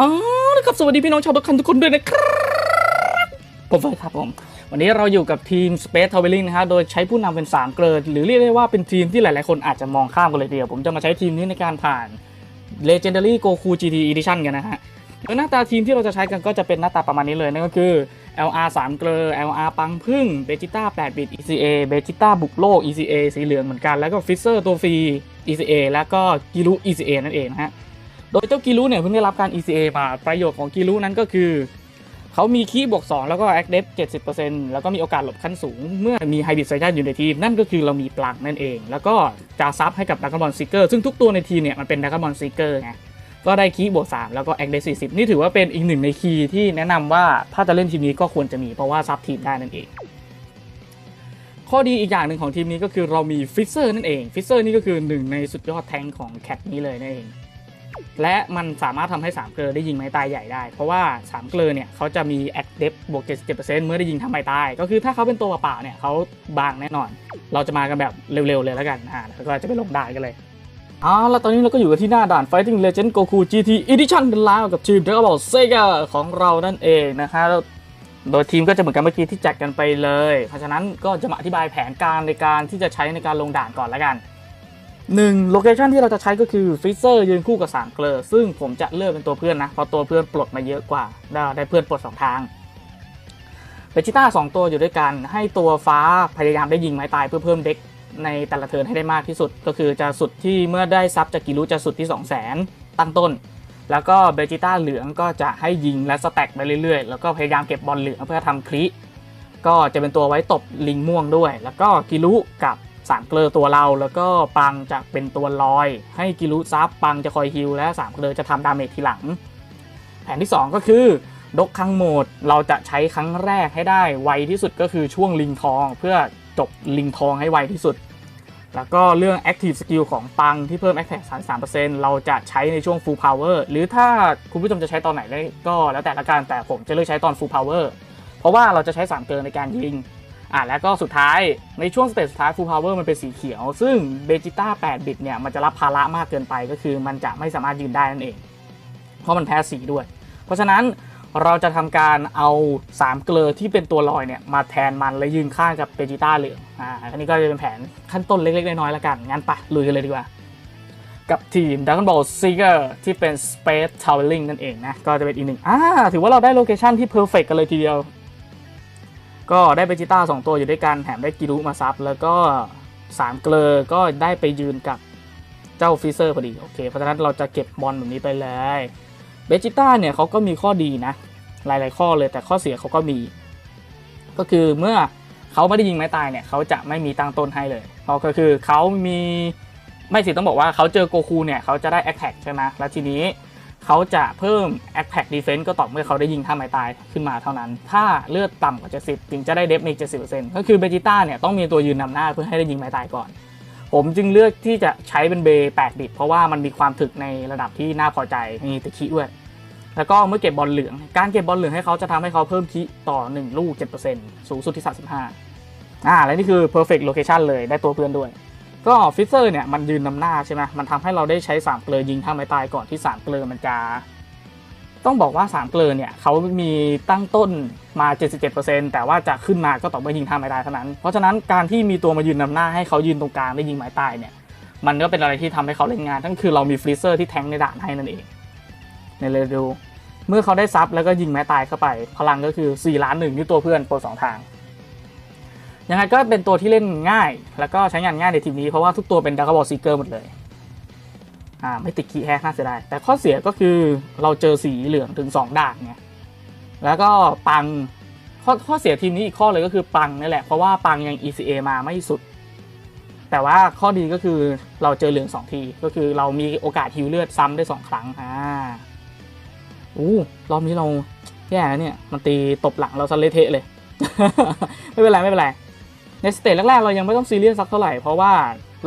อ๋อแล้วครับสวัสดีพี่น้องชาวทุกคนทุกคนด้วยนะครับผมเฟิร์สครับผม วันนี้เราอยู่กับทีม Space Traveling นะฮะโดยใช้ผู้นำเป็น 3 เกลอหรือเรียกได้ว่าเป็นทีมที่หลาย ๆ คนอาจจะมองข้ามกันเลยเดียว ผมจะมาใช้ทีมนี้ในการผ่าน Legendary Goku GT Edition กันนะฮะโดยหน้าตาทีมที่เราจะใช้กันก็จะเป็นหน้าตาประมาณนี้เลยนั่นก็คือ LR 3 เกลอ LR ปังพึ่ง Vegeta 8บิต ECA Vegeta บุกโลก ECA สีเหลืองเหมือนกันแล้วก็ Freezer ตัวฟรี ECA แล้วก็กิรุ ECA นั่นเองนะฮะ โดยเจ้ากิรุเนี่ยเพิ่งได้รับการ ECA มาประโยชน์ของกิรุนั้นก็คือ เขามีคีบวก 2 แล้วก็ a c d e p 70%แล้วก็มีโอกาสหลบขั้นสูง เมื่อมีไฮบริดไซชันอยู่ในทีม นั่นก็คือเรามีปลังนั่นเอง แล้วก็จะซับให้กับดักบอลซิกเกอร์ซึ่งทุกตัวในทีมเนี่ยมันเป็นดักบอลซิกเกอร์ไงก็ได้คีบวก 3 แล้วก็ a c d e p 40 นี่ถือว่าเป็นอีกหนึ่งในคีย์ที่แนะนำว่าถ้าจะเล่นทีมนี้ก็ควรจะมีเพราะว่าซับทีมได้นั่นเอง ข้อดีอีกอย่างหนึ่งของทีมนี้ก็คือเรามีฟิเซอร์นั่นเองฟิเซอร์นี่ก็คือหนึ่งในสุดยอดแทงของแคทนี้เลยนั่นเอง และมันสามารถทำให้3เกลอได้ยิงไม้ตายใหญ่ได้ เพราะว่า3เกลอเนี่ยเขาจะมีแอคเดฟบวก77%เมื่อได้ยิงทำไม้ตาย ก็คือถ้าเขาเป็นตัวเปล่าๆเนี่ยเขาบางแน่นอน เราจะมากันแบบเร็วๆเลยแล้วกันอ่าแล้วก็จะไปลงด่านกันเลยเอ๋อแล้วตอนนี้เราก็อยู่กันที่หน้าด่าน Fighting Legend Goku GT Edition กันแล้วกับทีม Dragon Ball Sega ของเรานั่นเองนะฮะโดยทีมก็จะเหมือนกันเมื่อกี้ที่จัดกันไปเลย เพราะฉะนั้นก็จะมาอธิบายแผนการในการที่จะใช้ในการลงด่านก่อนแล้วกัน 1. โลเคชันที่เราจะใช้ก็คือฟิเซอร์ยืนคู่กับ3เกลอซึ่งผมจะเลือกเป็นตัวเพื่อนนะ เพราะตัวเพื่อนปลดมาเยอะกว่า ได้เพื่อนปลด 2 ทางเบจิต้า2ตัวอยู่ด้วยกัน ให้ตัวฟ้าพยายามได้ยิงไม้ตายเพื่อเพิ่มเด็กในแต่ละเทิร์นให้ได้มากที่สุด ก็คือจะสุดที่เมื่อได้ซับจากกิรุจะสุดที่ 2 0 0 0 0 0ตั้งต้น แล้วก็เบจิต้าเหลืองก็จะให้ยิงและสแต็กไปเรื่อยๆ แล้วก็พยายามเก็บบอลเหลืองเพื่อทำคลิก็จะเป็นตัวไว้ตบลิงม่วงด้วย แล้วก็กิรุกับ สามเกลอตัวเราแล้วก็ปังจะเป็นตัวลอย ให้กิรุซับปังจะคอยฮิลและสามเกลอจะทำดาเมจทีหลัง แผนที่ 2 ก็คือดกครั้งโหมดเราจะใช้ครั้งแรกให้ได้ไวที่สุดก็คือช่วงลิงทอง เพื่อจบลิงทองให้ไวที่สุด แล้วก็เรื่อง Active Skill ของปังที่เพิ่ม Attack 33%เราจะใช้ในช่วง Full Power หรือถ้าคุณผู้ชมจะใช้ตอนไหนได้ก็แล้วแต่ละกันแต่ผมจะเลือกใช้ตอน Full Power เพราะว่าเราจะใช้3เกินในการยิง อะแล้วก็สุดท้ายในช่วงสเตจสุดท้าย Full Power มันเป็นสีเขียว ซึ่งเบจิต้า8บิตเนี่ยมันจะรับภาระมากเกินไปก็คือมันจะไม่สามารถยืนได้นั่นเอง เพราะมันแพ้สีด้วย เพราะฉะนั้นเราจะทำการเอา 3 เกลอที่เป็นตัวลอยเนี่ยมาแทนมันและยืนข้างกับเบจิต้าเหลืองอ่าอันนี้ก็จะเป็นแผนขั้นต้นเล็กๆ น้อยๆแล้วกัน งั้นปะลุยกันเลยดีกว่า กับทีม Dragon Ball Seeker ที่เป็น Space Traveling นั่นเองนะ ก็จะเป็นอีกหนึ่งอ่าถือว่าเราได้โลเคชันที่เพอร์เฟกกันเลยทีเดียว ก็ได้เบจิต้า2 ตัวอยู่ด้วยกันแถมได้กิรุมาซับแล้วก็3เกลอก็ได้ไปยืนกับเจ้าฟิเซอร์พอดีโอเคเพราะฉะนั้นเราจะเก็บบอลแบบนี้ไปเลยเบจิต้าเนี่ยเขาก็มีข้อดีนะ หลาย ๆ ข้อเลยแต่ข้อเสียเขาก็มี ก็คือเมื่อเขาไม่ได้ยิงไม้ตายเนี่ยเขาจะไม่มีตั้งต้นให้เลยเพราะก็คือเขามีไม่สิต้องบอกว่าเขาเจอโกคูเนี่ยเขาจะได้แอคแท็กใช่ไหมแล้วทีนี้ เขาจะเพิ่มแอคแท็กดีเฟนต์ก็ต่อเมื่อเขาได้ยิงท่าไม้ตายขึ้นมาเท่านั้น ถ้าเลือดต่ำกว่า 70 ถึงจะได้เดฟใน70%ก็คือเบจิต้าเนี่ยต้องมีตัวยืนนำหน้าเพื่อให้ได้ยิงไม้ตายก่อน ผมจึงเลือกที่จะใช้เป็นเบย์8บิต เพราะว่ามันมีความถึกในระดับที่น่าพอใจมีตะคิด้วย แล้วก็เมื่อเก็บบอลเหลือง การเก็บบอลเหลืองให้เขาจะทำให้เขาเพิ่มคิต่อ 1 ลูก 7%สูงสุดที่ 35อ่าและนี่คือ perfect location เลยได้ตัวเพื่อนด้วย ก็ฟิเซอร์เนี่ยมันยืนนำหน้าใช่ไหมมันทำให้เราได้ใช้3เกลอยิงท่าไม้ตายก่อนที่3เกลอมันจะต้องบอกว่า3เกลอเนี่ยเขามีตั้งต้นมา 77%แต่ว่าจะขึ้นมาก็ต่อเมื่อยิงท่าไม้ตายเท่านั้น เพราะฉะนั้นการที่มีตัวมายืนนำหน้าให้เขายืนตรงกลางได้ยิงไม้ตายเนี่ยมันก็เป็นอะไรที่ทำให้เขาเล่นงานทั้งคือเรามีฟรีเซอร์ที่แทงในด่านให้นั่นเองในเรดู เมื่อเขาได้ซับแล้วก็ยิงแม้ตายเข้าไป พลังก็คือ4ล้านหนึ่งที่ตัวเพื่อนโปรสองทาง ยังไงก็เป็นตัวที่เล่นง่าย แล้วก็ใช้งานง่ายในทีมนี้ เพราะว่าทุกตัวเป็นดักบอลซีเกอร์หมดเลย อ่า ไม่ติดคีแฮกน่าเสียดาย แต่ข้อเสียก็คือเราเจอสีเหลืองถึง 2ด่านไงแล้วก็ปังข้อข้อเสียทีมนี้อีกข้อเลยก็คือปังนี่แหละ เพราะว่าปังยัง ECA มาไม่สุด แต่ว่าข้อดีก็คือเราเจอเหลืองสองที ก็คือเรามีโอกาสฮิวเลือดซ้ำได้สองครั้งอ่าอู้รอบนี้เราแย่แล้วเนี่ย มันตีตบหลังเราซะเละเทะเลย ไม่เป็นไร ไม่เป็นไร ในสเตจแรกๆเรายังไม่ต้องซีเรียสสักเท่าไหร่เพราะว่า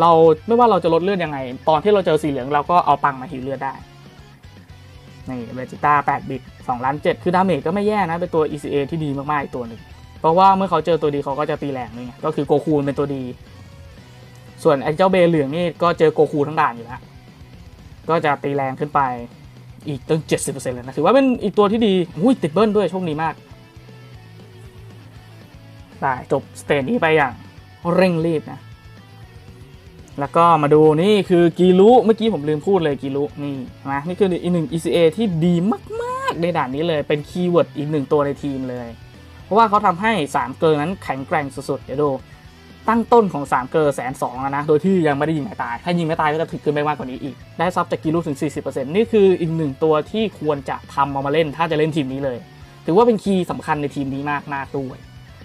เราไม่ว่าเราจะลดเลือดยังไง ตอนที่เราเจอสีเหลืองเราก็เอาปังมาหิวเลือดได้นี่เวจิต้า8บิต2ล้าน7คือดาเมจก็ไม่แย่นะ เป็นตัว ECA ที่ดีมากๆอีกตัวหนึ่งเพราะว่าเมื่อเขาเจอตัวดีเขาก็จะตีแรงด้วยไงก็คือโกคูนเป็นตัวดี ส่วนไอ้เจ้าเบเหลืองนี่ก็เจอโกคูทั้งด่านอยู่แล้วก็จะตีแรงขึ้นไปอีกตั้ง 70%เลยนะถือว่าเป็นอีกตัวที่ดีอุ้ยติดเบิ้ลด้วยโชคดีมาก ได้จบสเตจนี้ไปอย่างเร่งรีบนะ แล้วก็มาดูนี่คือกีรุเมื่อกี้ผมลืมพูดเลยกีรุนี่นะนี่คืออีกหนึ่ง ECA ที่ดีมากๆในด่านนี้เลยเป็นคีย์เวิร์ดอีกหนึ่งตัวในทีมเลย เพราะว่าเขาทำให้ 3 เกอร์นั้นแข็งแกร่งสุดๆ เดี๋ยวดูตั้งต้นของ 3 เกอร์แสนสองนะ โดยที่ยังไม่ได้ยิงไม่ตาย ถ้ายิงไม่ตายก็จะถึกขึ้นไปมากกว่านี้อีก ได้ซับจากกีรุถึง 40%นี่คืออีกหนึ่งตัวที่ควรจะทำเอามาเล่น ถ้าจะเล่นทีมนี้เลย ถือว่าเป็นคีย์สำคัญในทีมนี้มากๆด้วย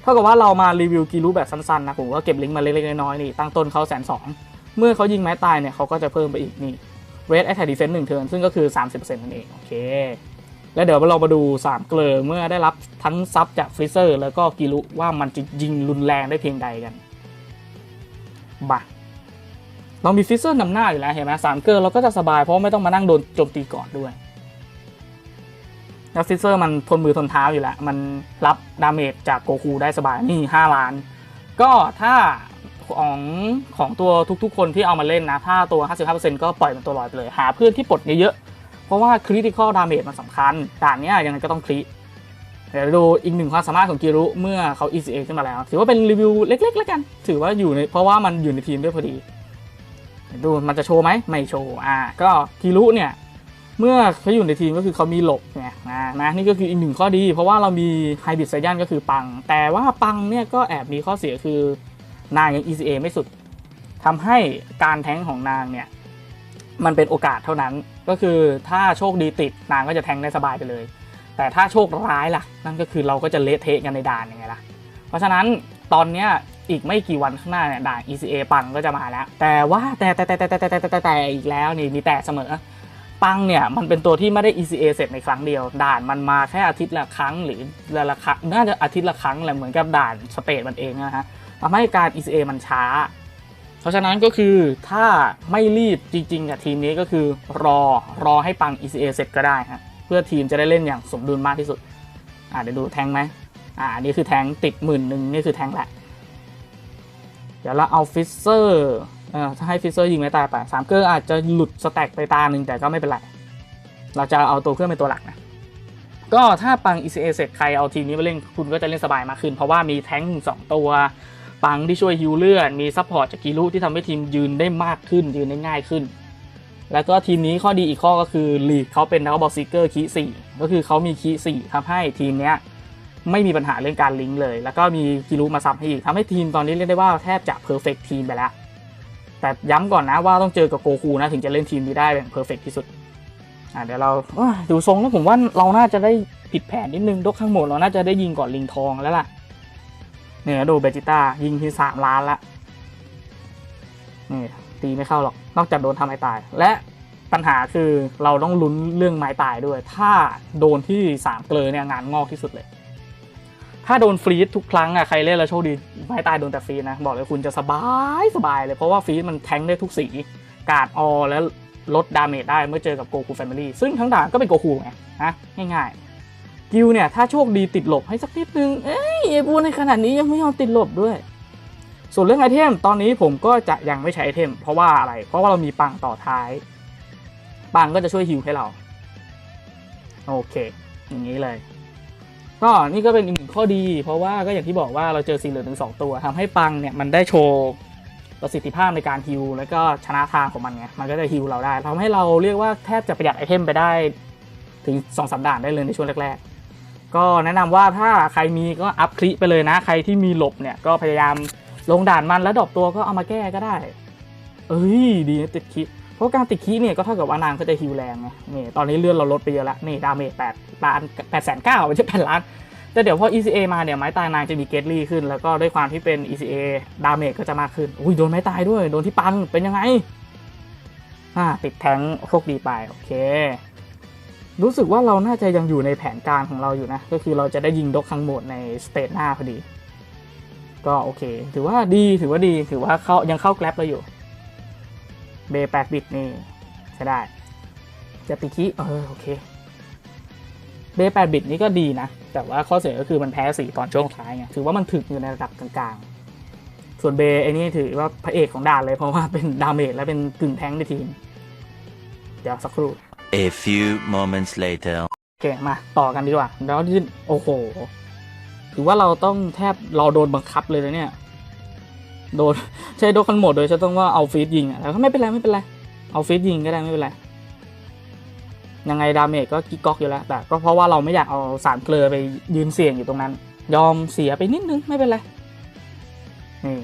เท่ากับว่าเรามารีวิวกีรุแบบสั้นๆนะผมก็เก็บลิงก์มาเล็กๆน้อยๆนี่ตั้งต้นเขาแสนสองเมื่อเขายิงไม้ตายเนี่ยเขาก็จะเพิ่มไปอีกนี่ Red Attack Defense 1เทิร์นซึ่งก็คือ 30%นั่นเองโอเค แล้วเดี๋ยวเรามาดู 3 เกลอเมื่อได้รับทั้งซับจากฟริเซอร์แล้วก็กิรุว่ามันจะยิงรุนแรงได้เพียงใดกันบะเรามีฟริเซอร์นำหน้าอยู่แล้วเห็นไหมสามเกลอเราก็จะสบายเพราะไม่ต้องมานั่งโดนโจมตีก่อนด้วย แล้วฟิเซอร์มันทนมือทนเท้าอยู่แล้ว มันรับดาเมจจากโกคูได้สบายนี่ 5 ล้าน ก็ถ้าของของตัวทุกๆ คนที่เอามาเล่นนะ ถ้าตัว 55%ก็ปล่อยมันตัวลอยไปเลย หาเพื่อนที่ปลดเยอะๆ เพราะว่าคริติคอลดาเมจมันสำคัญด่านนี้ยยังไงก็ต้องคริเดี๋ยวดูอีกหนึ่งความสามารถของกิรุเมื่อเขา ECA ขึ้นมาแล้ว ถือว่าเป็นรีวิวเล็กๆแล้วกัน ถือว่าอยู่ในเพราะว่ามันอยู่ในทีมด้วยพอดี ดูมันจะโชว์ไหมไม่โชว์อ่าก็กิรุเนี่ย เมื่อเขาอยู่ในทีมก็คือเขามีหลบไงนะนะนี่ก็คืออีกหนึ่งข้อดี เพราะว่าเรามีไฮบริดไซยันก็คือปัง แต่ว่าปังเนี่ยก็แอบมีข้อเสียคือนางยัง ECA ไม่สุด ทำให้การแทงของนางเนี่ยมันเป็นโอกาสเท่านั้นก็คือถ้าโชคดีติดนางก็จะแทงได้สบายไปเลย แต่ถ้าโชคร้ายล่ะ นั่นก็คือเราก็จะเละเทะกันในด่านยังไงล่ะ เพราะฉะนั้นตอนเนี้ยอีกไม่กี่วันข้างหน้าเนี่ยด่าน ECA ปังก็จะมาแล้ว แต่ว่าแต่แต่แต่แต่แต่แต่แต่อีกแล้วนี่มีแต่เสมอ ปังเนี่ยมันเป็นตัวที่ไม่ได้ ECA เสร็จในครั้งเดียว ด่านมันมาแค่อาทิตย์ละครั้งหรือเดือนละครั้งน่าจะอาทิตย์ละครั้งแหละเหมือนกับด่านสเตทมันเองนะฮะทำให้การ ECA มันช้า เพราะฉะนั้นก็คือถ้าไม่รีบจริงๆกับทีมนี้ก็คือรอรอให้ปัง ECA เสร็จก็ได้ฮะเพื่อทีมจะได้เล่นอย่างสมดุลมากที่สุดอ่าเดี๋ยวดูแทงไหมอ่านี่คือแทงติดหมื่นหนึ่งนี่คือแทงแหละ เดี๋ยวเราเอาฟิสเซอร์ ถ้าให้ฟิสเซอร์ยิงไม่ตายไปสามเกอร์อาจจะหลุดสแต็กไปตาหนึ่งแต่ก็ไม่เป็นไร เราจะเอาตัวเครื่องเป็นตัวหลักนะ ก็ถ้าปัง ECA เสร็จใครเอาทีมนี้มาเล่นคุณก็จะเล่นสบายมากขึ้น เพราะว่ามีแท้งสองตัว ปังที่ช่วยฮิวเลือด มีซัพพอร์ตจากกีรุที่ทำให้ทีมยืนได้มากขึ้น ยืนได้ง่ายขึ้น แล้วก็ทีมนี้ข้อดีอีกข้อก็คือลีกเขาเป็นนักบอลซิเกอร์คีสี่ก็คือเขามีคีสี่ทำให้ทีมเนี้ยไม่มีปัญหาเรื่องการลิงก์เลย แล้วก็มีกิรุมาซับให้อีกทำให้ทีมตอนนี้เรียกได้ว่าแทบจะเพอร์เฟกทีมไปแล้ว แต่ย้ำก่อนนะว่าต้องเจอกับโกคูนะถึงจะเล่นทีมนี้ได้แบบเพอร์เฟกที่สุดอะเดี๋ยวเราดูทรงแล้วผมว่าเราน่าจะได้ผิดแผนนิดนึงดกข้างหมดเราน่าจะได้ยิงก่อนลิงทองแล้วล่ะเนี่ยดูเบจิต้ายิงที่สามล้านละนี่ตีไม่เข้าหรอกนอกจากโดนทำไม้ตาย และปัญหาคือเราต้องลุ้นเรื่องไม้ตายด้วย ถ้าโดนที่สามเกลอเนี่ยงานงอกที่สุดเลย ถ้าโดนฟรีดทุกครั้งอะใครเล่นแล้วโชคดีไม้ตายโดนแต่ฟรีนะ บอกเลยคุณจะสบายสบายเลยเพราะว่าฟรีดมันแทงได้ทุกสี การ์ดออและลดดาเมจได้เมื่อเจอกับโกคูแฟมิลี่ซึ่งทั้งด่านก็เป็นโกคูไงนะง่ายๆ กิลเนี่ย ถ้าโชคดีติดหลบให้สักนิดนึง เอ้ยไอ้บูในขนาดนี้ยังไม่ยอมติดหลบด้วย ส่วนเรื่องไอเทม ตอนนี้ผมก็จะยังไม่ใช้ไอเทม เพราะว่าอะไร เพราะว่าเรามีปังต่อท้าย ปังก็จะช่วยฮิวให้เรา โอเค อย่างนี้เลย ก็นี่ก็เป็นอีกหนึ่งข้อดี เพราะว่าก็อย่างที่บอกว่าเราเจอสีเหลืองถึงสองตัวทำให้ปังเนี่ยมันได้โชว์ประสิทธิภาพในการฮิลแล้วก็ชนะทางของมันไงมันก็จะฮิลเราได้ทำให้เราเรียกว่าแทบจะประหยัดไอเทมไปได้ถึง2อสามด่านได้เลยในช่วงแรก ๆ ก็แนะนำว่าถ้าใครมีก็อัพคลิไปเลยนะ ใครที่มีหลบเนี่ยก็พยายามลงด่านมันแล้วดรอปตัวก็เอามาแก้ก็ได้ เอ้ยดีนะติดคิ เพราะการติดคิเนี่ยก็เท่ากับว่านางก็จะฮิลแรงไงนี่ตอนนี้เลื่อนเราลดไปเยอะละนี่ดาเมจแปดล้านแปดแสนเก้าไม่ใช่แปดล้าน แต่เดี๋ยวพอ ECA มาเนี่ยไม้ตายนางจะมีเกตลี่ขึ้น แล้วก็ด้วยความที่เป็น ECA ดาเมจก็จะมากขึ้น อุ้ยโดนไม้ตายด้วย โดนที่ปังเป็นยังไงอ่าติดแทงโชคดีไปโอเค รู้สึกว่าเราน่าจะยังอยู่ในแผนการของเราอยู่นะ ก็คือเราจะได้ยิงดกคังโหมดในสเตจหน้าพอดี ก็โอเค ถือว่าดีถือว่าดีถือว่าเขายังเข้าแกลบเราอยู่ เบย์แปดบิตนี่ใช้ได้ จะติคิเออโอเค เบย์แปดบิตนี่ก็ดีนะ แต่ว่าข้อเสียก็คือมันแพ้สีตอนช่วงท้ายไงถือว่ามันถึกอยู่ในระดับกลางๆ ส่วนเบย์ไอ้นี่ถือว่าพระเอกของด่านเลยเพราะว่าเป็นดาเมจและเป็นกึ่งแทงค์ในทีม เดี๋ยวสักครู่ A few moments later. โอเคมาต่อกันดีกว่า แล้วที่โอ้โหถือว่าเราต้องแทบเราโดนบังคับเลยนะเนี่ย โดนใช้โดนคันหมดโดยจะต้องว่าเอาฟีดยิงอะแต่ก็ไม่เป็นไรไม่เป็นไรเอาฟีดยิงก็ได้ไม่เป็นไรยังไงดาเมจก็กิ๊กก๊อกอยู่แล้วแต่ก็เพราะว่าเราไม่อยากเอาสารเกลือไปยืนเสี่ยงอยู่ตรงนั้น ยอมเสียไปนิดนึงไม่เป็นไรนี่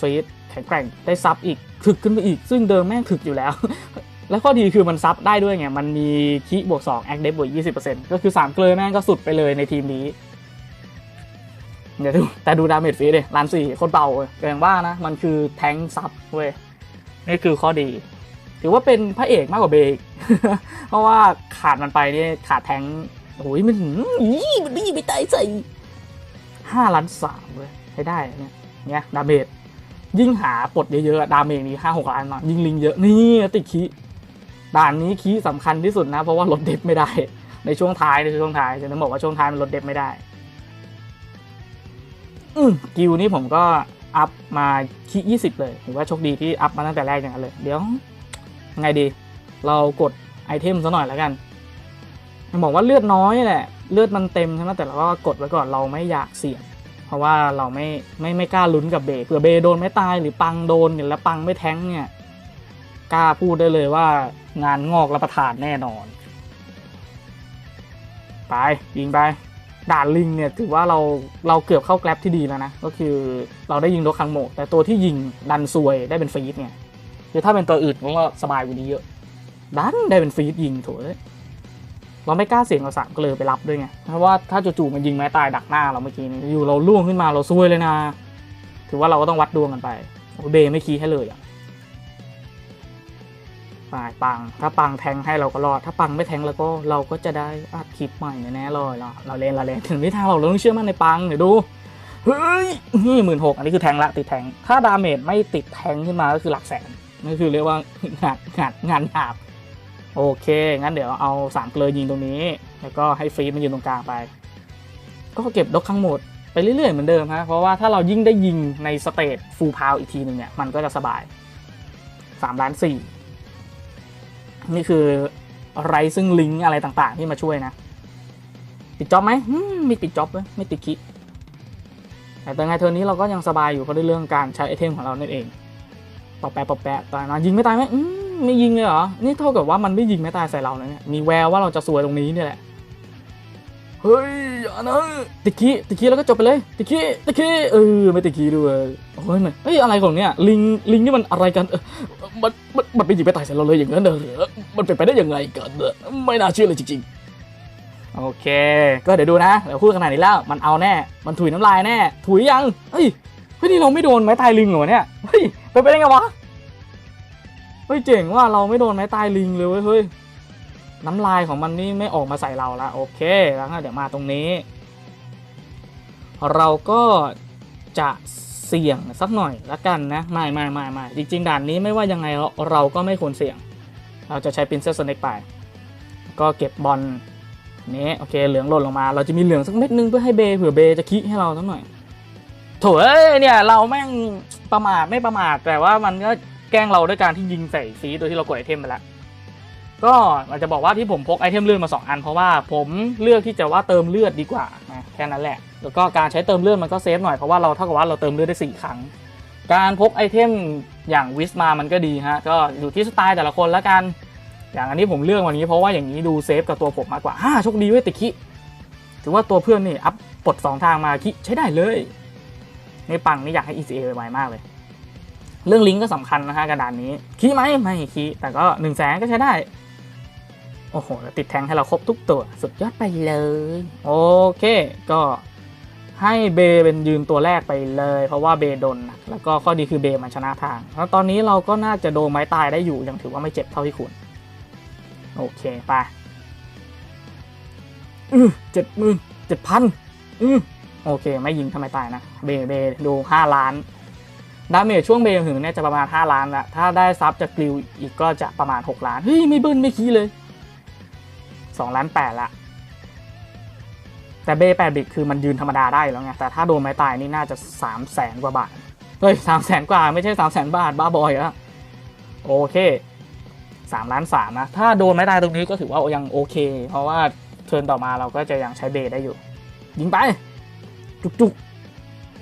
ฟีดแข็งแกร่งได้ซับอีกถึกขึ้นไปอีก ซึ่งเดิมแม่งถึกอยู่แล้ว แล้วข้อดีคือมันซับได้ด้วยไง มันมีคีบวก2แอคเดฟบวก20%ก็คือ 3 เกลือแม่งก็สุดไปเลยในทีมนี้ เดี๋ยวดูแต่ดูดาเมจฟรีเลยล้านสี่คนเบาเว้ยก็อย่างว่านะ มันคือแทงซับเว้ย นี่คือข้อดี ถือว่าเป็นพระเอกมากกว่าเบรกเพราะว่าขาดมันไปนี่ขาดแทงโอ้ยมันหืมอีมันไม่ยิงไปตายใส่ห้าล้านสามเว้ยใช้ได้เนี่ยเนี่ยดาเมจยิ่งหาปลดเยอะๆดาเมจนี้ห้าหกล้านมายิ่งลิงเยอะนี่ติดคีด่านนี้คีสำคัญที่สุดนะ เพราะว่าลดเดฟไม่ได้ ในช่วงท้ายในช่วงท้ายจะต้องบอกว่าช่วงท้ายมันลดเดฟไม่ได้ กิวนี้ผมก็อัพมาคียี่สิบเลยถือว่าโชคดีที่อัพมาตั้งแต่แรกอย่างนั้นเลย เดี๋ยวยังไงดี เรากดไอเทมซะหน่อยแล้วกันบอกว่าเลือดน้อยแหละเลือดมันเต็มใช่ไหมแต่เราก็กดไว้ก่อนเราไม่อยากเสี่ยงเพราะว่าเราไม่ไม่ไม่กล้าลุ้นกับเบย์เผื่อเบย์โดนไม่ตายหรือปังโดนเนี่ยแล้วปังไม่แท้งเนี่ยกล้าพูดได้เลยว่างานงอกรับประทานแน่นอน ไปยิงไป ด่านลิงเนี่ยถือว่าเราเราเกือบเข้าแกลบที่ดีแล้วนะ ก็คือเราได้ยิงโดคังโมแต่ตัวที่ยิงดันซวยได้เป็นฟรีดเนี่ยคือถ้าเป็นตัวอื่นก็สบายกว่านี้เยอะ ดันได้เป็นฟรีดยิงโถเลยเราไม่กล้าเสี่ยงเราสามก็เลยไปรับด้วยไงเพราะว่าถ้าจู่ๆมันยิงไม้ตายดักหน้าเราเมื่อกี้นี้อยู่เราล่วงขึ้นมาเราซวยเลยนะ ถือว่าเราก็ต้องวัดดวงกันไปเบไม่คีให้เลยอะ ปายปัง ถ้าปังแทงให้เราก็รอด ถ้าปังไม่แทงแล้วก็เราก็จะได้อัดคลิปใหม่แน่ๆเลยเราเราเล่นเราเล่นถึงที่ทางเราเราต้องเชื่อมั่นในปังเดี๋ยวดู เฮ้ยนี่หมื่นหกอันนี้คือแทงละติดแทง ถ้าดาเมจไม่ติดแทงขึ้นมาก็คือหลักแสนนั่นคือเรียกว่างานงานงานหยาบโอเค งั้นเดี๋ยวเอาสามเกลือยิงตรงนี้ แล้วก็ให้ฟรีดมันยืนตรงกลางไป ก็เก็บดอกข้างหมดไปเรื่อยๆเหมือนเดิมฮะ เพราะว่าถ้าเรายิ่งได้ยิงในสเตจฟูลพาวอีกทีหนึ่งเนี่ย มันก็จะสบาย3ล้านสี่ นี่คือไรซึ่งลิงก์อะไรต่างๆ ที่มาช่วยนะ ปิดจ็อบไหมไม่ปิดจ็อบเลยไม่ติดคิดแต่ไงเทอร์นี้เราก็ยังสบายอยู่เพราะด้วยเรื่องการใช้ไอเทมของเรานั่นเองปอแปะปอแปะตายนะยิงไม่ตายไหมไม่ยิงเลยเหรอ นี่เท่ากับว่ามันไม่ยิงไม่ตายใส่เราเลยเนี่ย มีแววว่าเราจะสวยตรงนี้นี่แหละ เฮ้ยอย่านะติคีติคีแล้วก็จบไปเลยติคีติคีเออไม่ติคีด้วยโอ้ยมันเฮ้ยอะไรของเนี่ยลิงลิงนี่มันอะไรกันเออมันมันมันไปยิงไปตายใส่เราเลยอย่างนั้นเหรอมันเป็นไปได้ยังไงกันเนอไม่น่าเชื่อเลยจริงๆ โอเค ก็เดี๋ยวดูนะเดี๋ยวพูดขนาดนี้แล้วมันเอาแน่ มันถุยน้ำลายแน่ ถุยยังเฮ้ยเฮ้ยนี่เราไม่โดนไม้ตายลิงเหรอเนี่ยเฮ้ยเป็นไปได้ไงวะเฮ้ยเจ๋งว่าเราไม่โดนไม้ตายลิงเลยเฮ้ย น้ำลายของมันนี่ไม่ออกมาใส่เราละโอเคแล้วเดี๋ยวมาตรงนี้ เราก็จะเสี่ยงสักหน่อยละกันนะไม่ไม่ไม่ไม่จริงๆด่านนี้ไม่ว่ายังไงเราเราก็ไม่ควรเสี่ยง เราจะใช้ Princess Snake ไป ก็เก็บบอลนี้โอเคเหลืองหล่นลงมา เราจะมีเหลืองสักเม็ดนึงเพื่อให้เบเผื่อเบจะคิให้เราสักหน่อยโถเอ้เนี่ยเราแม่งประมาทไม่ประมาทแต่ว่ามันก็แกล้งเราด้วยการที่ยิงใส่ฟีโดยที่เรากดไอเทมไปแล้ว ก็มันจะบอกว่าที่ผมพกไอเทมเลือดมา 2 อัน เพราะว่าผมเลือกที่จะว่าเติมเลือดดีกว่านะแค่นั้นแหละ แล้วก็การใช้เติมเลือดมันก็เซฟหน่อยเพราะว่าเราเท่ากับว่าเราเติมเลือดได้ 4 ครั้ง การพกไอเทมอย่างวิสมามันก็ดีฮะก็อยู่ที่สไตล์แต่ละคนล้วกัน อย่างอันนี้ผมเลือกวันนี้เพราะว่าอย่างนี้ดูเซฟกับตัวผมมากกว่าฮ่าโชคดีเว้ยติคิถือว่าตัวเพื่อนนี่อัพปลดสองทางมาคิใช้ได้เลยนี่ปังนี่อยากให้ ECA ไวๆมากเลย เรื่องลิงก์ก็สำคัญนะฮะกระดานนี้ คีไหมไม่คีแต่ก็หนึ่งแสนก็ใช้ได้ อ้โหติดแทงให้เราครบทุกตัว สุดยอดไปเลย โอเค ก็ให้เบย์เป็นยืนตัวแรกไปเลย เพราะว่าเบย์โดนนักแล้วก็ข้อดีคือเบย์มันชนะทาง แล้วตอนนี้เราก็น่าจะโดนไม้ตายได้อยู่ ยังถือว่าไม่เจ็บเท่าที่ควรโอเคไปอือเจ็ดหมื่นเจ็ดพันอือโอเค ไม่ยิงทำไมตายนะ เบย์เบย์ดูห้าล้านดาเมจช่วงเบย์ถึงเนี่ยจะประมาณ 5 ล้านละถ้าได้ซับจากกลิวอีกก็จะประมาณ 6 ล้าน เฮ้ย ไม่เบิ้ลไม่คีเลย 2ล้าน8ละแต่เบย์8บิตคือมันยืนธรรมดาได้แล้วไง แต่ถ้าโดนไม้ตายนี่น่าจะ3 0 0แสนกว่าบาท เฮ้ย3 0 0แสนกว่าไม่ใช่3 0 0แสนบาทบ้าบอยอะโอเคสามล้านสามนะ ถ้าโดนไม่ตายตรงนี้ก็ถือว่ายังโอเค เพราะว่าเทิร์นต่อมาเราก็จะยังใช้เบได้อยู่ ยิงไป จุกจุก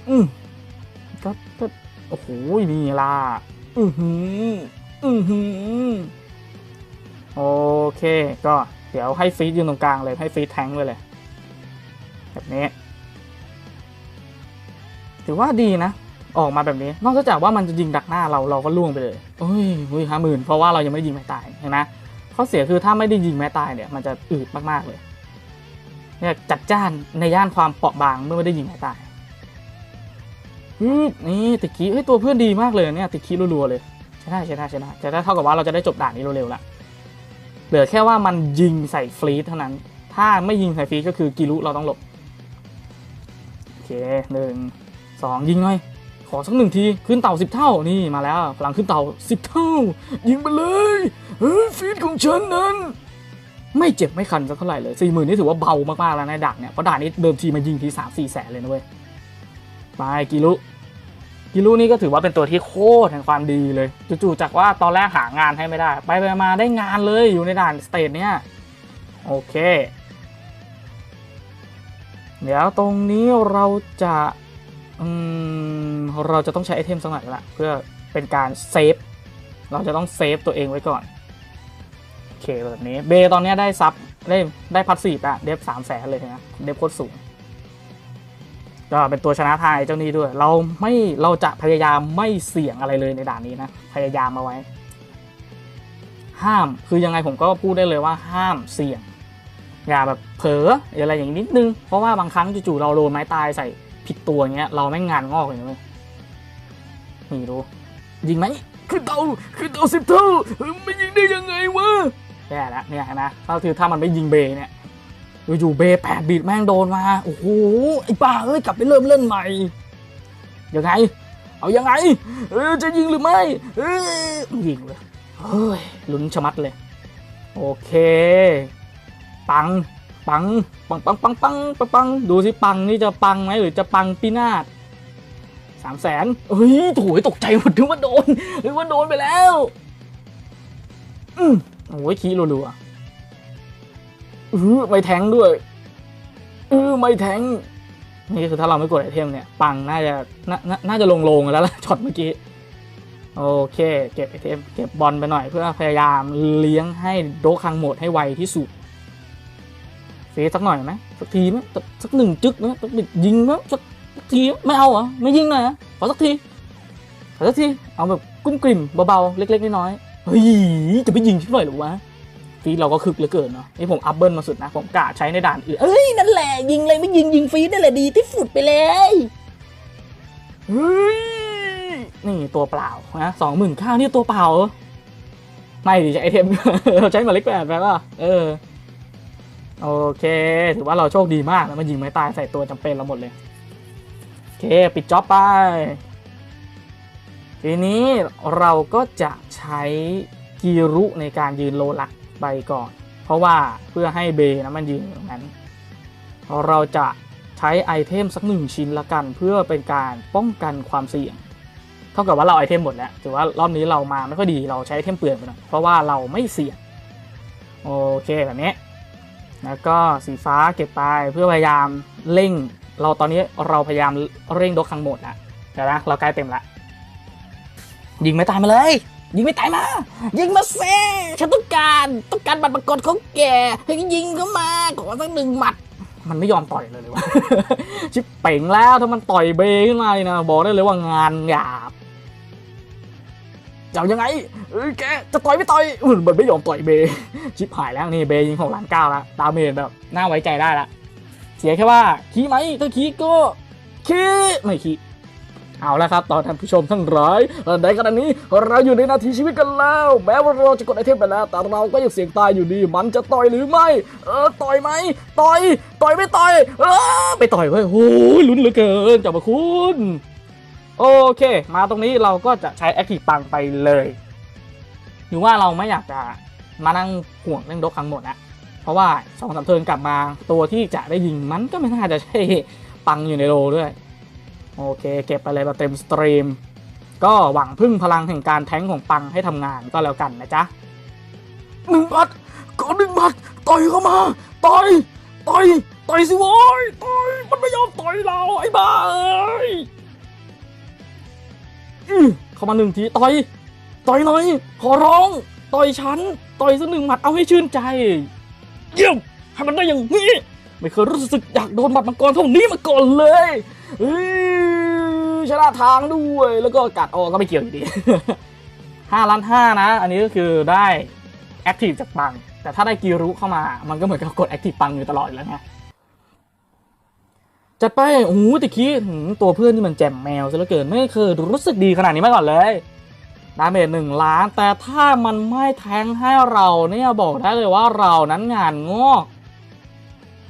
อืมก็ก็โอ้โหนี่ล่ะอือหืออือหือโอเคก็ เดี๋ยวให้ฟีดยืนตรงกลางเลยให้ฟีดแทงค์ไว้เลย แบบนี้ ถือว่าดีนะ ออกมาแบบนี้ นอกจากว่ามันจะยิงดักหน้าเราเราก็ล่วงไปเลยโอ้ยเฮ้ยห้าหมื่นเพราะว่าเรายังไม่ได้ยิงแม่ตายเห็นไหมข้อเสียคือถ้าไม่ได้ยิงแม่ตายเนี่ยมันจะอืดมากๆเลยเนี่ยจัดจ้านในย่านความเปราะบางเมื่อไม่ได้ยิงแม่ตายนี่ติดคีเฮ้ยตัวเพื่อนดีมากเลยเนี่ยติดคีรัวๆเลยใช่ได้ใช่ได้ใช่ได้จะได้เท่ากับว่าเราจะได้จบด่านนี้เร็วๆละ เหลือแค่ว่ามันยิงใส่ฟรีเท่านั้น ถ้าไม่ยิงใส่ฟรีก็คือกิรุเราต้องหลบ โอเคหนึ่งสองยิงหน่อย ขอสักหนึ่งที ขึ้นเต่าสิบเท่านี่มาแล้วพลังขึ้นเต่าสิบเท่า ยิงไปเลยเฮ้ยฟีดของฉันนั้น ไม่เจ็บไม่คันสักเท่าไหร่เลยสี่หมื่นนี่ถือว่าเบามากๆแล้วในด่านเนี่ยเพราะด่านนี้เดิมทีมายิงทีสามสี่แสนเลยนะเว้ยไปกิรุ กิรุนี่ก็ถือว่าเป็นตัวที่โคตรแห่งความดีเลย จู่ๆจากว่าตอนแรกหางานให้ไม่ได้ ไปไปมาได้งานเลยอยู่ในด่านสเตทเนี่ยโอเค เดี๋ยวตรงนี้เราจะอืมเราจะต้องใช้ไอเทมสักหน่อยละเพื่อเป็นการเซฟเราจะต้องเซฟตัวเองไว้ก่อนโอเคแบบนี้เบย์ตอนนี้ได้ซับได้ได้พัดสีอะเดฟสามแสนเลยนะเดฟโคตรสูง ก็เป็นตัวชนะทายเจ้านี้ด้วย เราไม่เราจะพยายามไม่เสี่ยงอะไรเลยในด่านนี้นะ พยายามมาไว้ ห้ามคือยังไงผมก็พูดได้เลยว่าห้ามเสี่ยง อย่าแบบเผลออะไรอย่างนี้นิดนึง เพราะว่าบางครั้งจู่ๆเราโดนไม้ตายใส่ผิดตัวเงี้ย เราไม่งานงอกเลยนะเว้ยนี่ดูยิงไหมขึ้นเตาขึ้นเตาสิบเท่าไม่ยิงได้ยังไงวะแย่แล้วเนี่ยนะก็คือถ้ามันไม่ยิงเบย์เนี่ย อยู่ๆเบแปดบีดแม่งโดนมา โอ้โห ไอ้ป้าเอ้ย กลับไปเริ่มเล่นใหม่ ยังไง เอายังไง เออ จะยิงหรือไม่ เออยิงเลย เฮ้ย ลุ้นชะมัดเลย โอเค ปัง ปัง ปังปังปังปังปังปังดูสิปังนี่จะปังไหมหรือจะปังปีนาศสามแสนเฮ้ยถุยตกใจหมดถึงว่าโดนหรือว่าโดนไปแล้ว อืมโอ้ยขี้รัวๆ ออไม่แทงด้วยเออไม่แทงนี่คือถ้าเราไม่กดไอเทมเนี่ย ปังน่าจะนานาน่าจะลงลงแล้วล่ะช็อตเมื่อกี้ โอเค เก็บไอเทมเก็บบอลไปหน่อยเพื่อพยายามเลี้ยงให้โดคังหมดให้ไวที่สุดเฟซสักหน่อยไหมสักทีไหมสักหนึ่งจึ๊กไหมสักบิดยิงไหมสักทีไม่เอาเหรอไม่ยิงหน่อยเหรอขอสักทีขอสักทีเอาแบบกุ้มกลิ่มเบาๆเล็กๆน้อยๆเฮ้ยจะไปยิงที่หน่อยหรือวะ ฟีดเราก็คึกเหลือเกินเนาะนี่ผมอัพเบิลมาสุดนะ ผมกะใช้ในด่านอื่น เอ้ย นั่นแหละ ยิงเลยไม่ยิงยิงฟีดนั่นแหละดีที่สุดไปเลยเฮ้ยนี่ตัวเปล่านะสองหมื่นข้าวนี่ตัวเปล่า ไม่ดิใช้ไอเทมเราใช้มาเลขแปดไปป่ะเออ โอเค ถือว่าเราโชคดีมากแล้วมันยิงไม่ตายใส่ตัวจำเป็นเราหมดเลย โอเค ปิดจ็อบไป ทีนี้เราก็จะใช้กีรุในการยืนโลลัก ไปก่อน เพราะว่าเพื่อให้เบนะมันยืนอยู่ตรงนั้น เราจะใช้ไอเทมสักหนึ่งชิ้นละกัน เพื่อเป็นการป้องกันความเสี่ยง เท่ากับว่าเราไอเทมหมดแล้วถือว่ารอบนี้เรามาไม่ค่อยดีเราใช้ไอเทมเปลืองไปหน่อยเพราะว่าเราไม่เสี่ยงโอเคแบบนี้ แล้วก็สีฟ้าเก็บไปเพื่อพยายามเร่ง เราตอนนี้เราพยายามเร่งดกคังหมดแล้วเดี๋ยวนะเราใกล้เต็มละยิงไม่ตายมาเลย ยิงไม่ตายมา ยิงมาเซ่ฉันต้องการต้องการบัตรประกอบของแกให้ยิงเข้ามาขอสักหนึ่งหมัด มันไม่ยอมต่อยเลยเลยวะชิบเป่งแล้วถ้ามันต่อยเบขึ้นมานี่นะบอกได้เลยว่างานหยาบจะเอายังไงเอ้ยแกจะต่อยไม่ต่อยอืมมันไม่ยอมต่อยเบชิบหายแล้วนี่เบยิงของล้านเก้าละดาเมจแบบน่าไว้ใจได้ละเสียแค่ว่าขี้ไหมถ้าขี้ก็ขี้ไม่ขี้ เอาละครับตอนท่านผู้ชมทั้งหลายในขณะนี้เราอยู่ในนาทีชีวิตกันแล้ว แม้ว่าเราจะกดไอเทมไปแล้ว แต่เราก็ยังเสี่ยงตายอยู่ดี มันจะต่อยหรือไม่ เออต่อยไหมต่อย ต่อยไม่ต่อย เออไปต่อยเว้ยโอ้ยลุ้นเหลือเกินจ้าพระคุณโอเค มาตรงนี้เราก็จะใช้แอคทีฟปังไปเลยหรือว่าเราไม่อยากจะมานั่งห่วงเรื่องดกครั้งหมดนะเพราะว่าสองสามเทิร์นกลับมาตัวที่จะได้ยิงมันก็ไม่น่าจะใช่ปังอยู่ในโลด้วย โอเคเก็บไปเลยแบบเต็มสตรีม ก็หวังพึ่งพลังแห่งการแท้งของปังให้ทำงานก็แล้วกันนะจ๊ะหนึ่งหมัดก็หนึ่งหมัดต่อยเข้ามา ต่อยต่อยต่อยสิโว้ยต่อยมันไม่ยอมต่อยเราไอ้บ้าเอ้ยอื้อเข้ามาหนึ่งทีต่อยต่อยหน่อยขอร้องต่อยฉันต่อยสักหนึ่งหมัดเอาให้ชื่นใจ เยี่ยมให้มันได้อย่างนี้ ไม่เคยรู้สึกอยากโดนหมัดมังกรเท่านี้มาก่อนเลยเอ้ย ชนะทางด้วย แล้วก็กัดออกก็ไม่เกี่ยวอยู่ดีห้าล้านห้านะ อันนี้ก็คือได้แอคทีฟจากปัง แต่ถ้าได้กีรุเข้ามา มันก็เหมือนกับกดแอคทีฟปังอยู่ตลอดแล้วไงจัดไปโอ้โหตะกี้ตัวเพื่อนนี่มันแจ่มแมวซะเหลือเกิน ไม่เคยรู้สึกดีขนาดนี้มาก่อนเลยดาเมจหนึ่งล้าน แต่ถ้ามันไม่แทงให้เราเนี่ยบอกได้เลยว่าเรานั้นงานงอก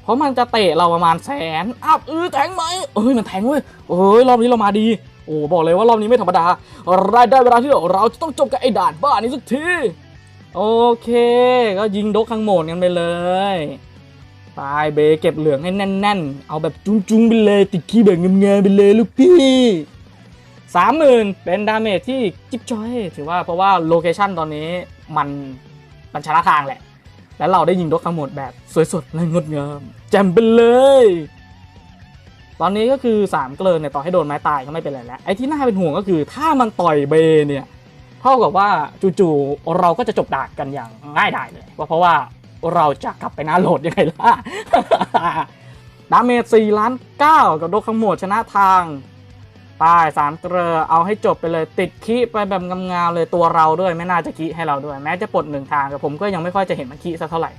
เพราะมันจะเตะเราประมาณแสนอ้าวเออแทงไหมเอ้ยมันแทงเว้ยเอ้ยรอบนี้เรามาดีโอ้บอกเลยว่ารอบนี้ไม่ธรรมดารายได้เวลาที่เราจะต้องจบกับไอ้ด่านบ้านี้สักทีโอเค ก็ยิงดกข้างโหมดกันไปเลยตายเบเก็บเหลืองให้แน่น ๆ เอาแบบจุ้งๆไปเลยติดขี้แบบเงามๆไปเลยลูกพี่สามหมื่นเป็นดาเมจที่จิ๊บจ้อย ถือว่าเพราะว่าโลเคชั่นตอนนี้มันมันชนะทางแหละ แล้วเราได้ยิงดกข้งหมดแบบสวยสดและงดงามแจ่มไปเลย ตอนนี้ก็คือสามเกลินเนี่ยต่อให้โดนไม้ตายก็ไม่เป็นไรแล้วไอ้ที่น่าเป็นห่วงก็คือถ้ามันต่อยเบเนี่ยเท่ากับว่าจู่ๆเราก็จะจบดาบกันอย่างง่ายดายเลยว่าเพราะว่าเราจะกลับไปหน้าโหลดยังไงล่ะดาเมจ4ล้าน9กับโดคังโหมดชนะทาง ตายสามเกลอเอาให้จบไปเลยติดคีไปแบบงามๆเลยตัวเราด้วยไม่น่าจะคีให้เราด้วย แม้จะปลดหนึ่งทางแต่ผมก็ยังไม่ค่อยจะเห็นมันคีสักเท่าไหร่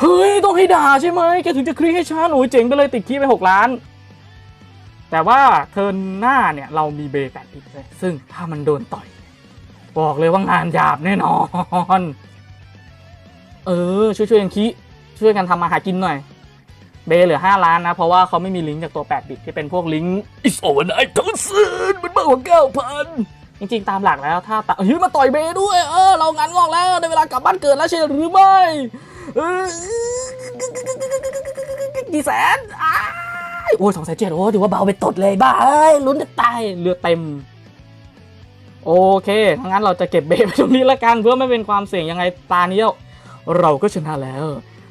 เฮ้ยต้องให้ด่าใช่ไหมแกถึงจะคลีให้ฉันโอ้ยเจ๋งไปเลยติดคีไปหกล้าน แต่ว่าเทินหน้าเนี่ยเรามีเบแปดอีกเลยซึ่งถ้ามันโดนต่อยบอกเลยว่างานหยาบแน่นอน เออ ช่วยช่วยๆกันคิช่วยกันทำมาหากินหน่อย เบเหลือ 5 ล้านนะ เพราะว่าเขาไม่มีลิงก์จากตัว 8 บิตที่เป็นพวกลิงก์ is over night ทั้งสิ้นมันมากกว่า9,000 จริงๆ ตามหลักแล้วถ้าตะเฮ้ยมาต่อยเบด้วย เออ เรางานงอกแล้วได้เวลากลับบ้านเกิดแล้วใช่หรือไม่กี่แสนอโอ้ยสองแสนเจ็ดโอ้ถือว่าเบาไปตดเลยบ้าเอ้ยลุ้นจะตายเรือเต็ม โอเคถ้างั้นเราจะเก็บเบไปตรงนี้ละกันเพื่อไม่เป็นความเสี่ยงยังไงตาเนี้ยเราก็ชนะแล้ว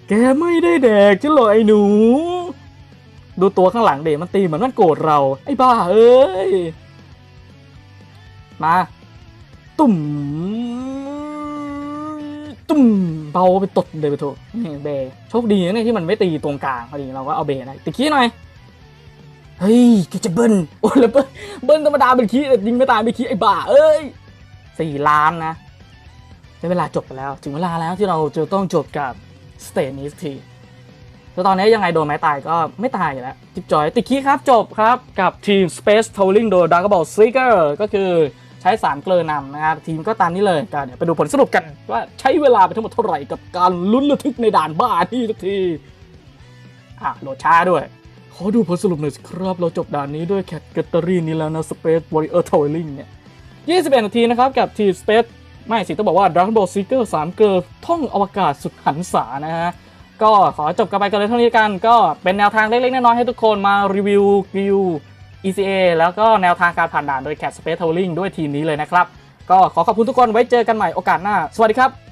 แกไม่ได้แดกฉันหรอกไอ้หนู ดูตัวข้างหลังเดมันตีเหมือนมันโกรธเรา ไอ้บ้าเอ้ย มา ตุ่ม ตุ่มเบาไปตดเลยไปโถนี่เบโชคดีนะเนี่ยที่มันไม่ตีตรงกลางพอดีเราก็เอาเบย์ได้ติกี้หน่อย เฮ้ยแกจะเบิ้ลโอ้แล้วเบิ้ลเบิ้ลธรรมดาเป็นขี้แต่ยิงไม่ตายเป็นขี้ไอ้บ้าเอ้ยสี่ล้านนะได้เวลาจบไปแล้ว ถึงเวลาแล้วที่เราจะต้องจบกับ สเตนิสทีแล้วตอนนี้ยังไงโดนไม้ตายก็ไม่ตายอยู่แล้วจิบจอยติดขี้ครับจบครับ กับทีม Space Towering โดย Dragon Ball Seeker ก็คือใช้สามเกลือนำนะครับ ทีมก็ตามนี้เลยก็เดี๋ยวไปดูผลสรุปกันว่าใช้เวลาไปทั้งหมดเท่าไหร่กับการลุ้นระทึกในด่านบ้านี่สักที อะโหลดช้าด้วย ขอดูผลสรุปหน่อยสิครับ เราจบด่านนี้ด้วยแคตเกตอรี่นี้แล้วนะ Space Warrior Towering เนี่ย21 นาทีนะครับกับทีม Space ไม่สิต้องบอกว่า Dragon Ball Seeker 3 เกิร์ท่องอวกาศสุดหันษานะฮะ ก็ขอจบกันไปกันเลยเท่านี้กัน ก็เป็นแนวทางเล็กๆ น้อยๆ ให้ทุกคนมารีวิวกิว ECA แล้วก็แนวทางการผ่านด่านโดย Cat Space Towering ด้วยทีมนี้เลยนะครับ ก็ขอขอบคุณทุกคนไว้เจอกันใหม่โอกาสหน้า สวัสดีครับ